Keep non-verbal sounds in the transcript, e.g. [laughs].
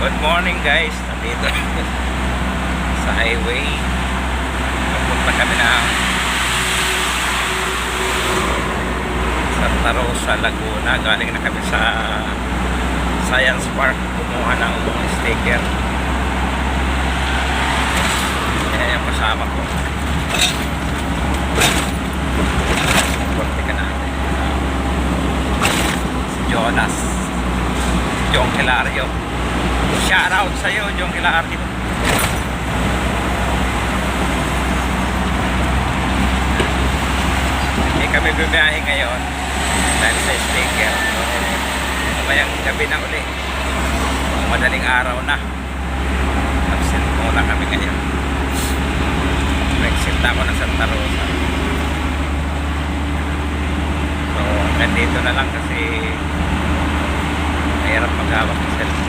Good morning guys. Nandito [laughs] sa highway. Papunta kami ng Santa Rosa, Laguna. Galing na kami sa Science Park. Kumuha ng sticker. Yan yung kasama ko. Korte ka natin. Si Jonas. Jong Hilario. Shout out sa'yo, Jong Hilario. Hindi kami bumiyahe ngayon dahil sa. So, mamayang gabi na uli. Madaling araw na. Absent muna kami ngayon. Nagsinta ako ng Santa Rosa. So, nandito na lang kasi mahirap maghawak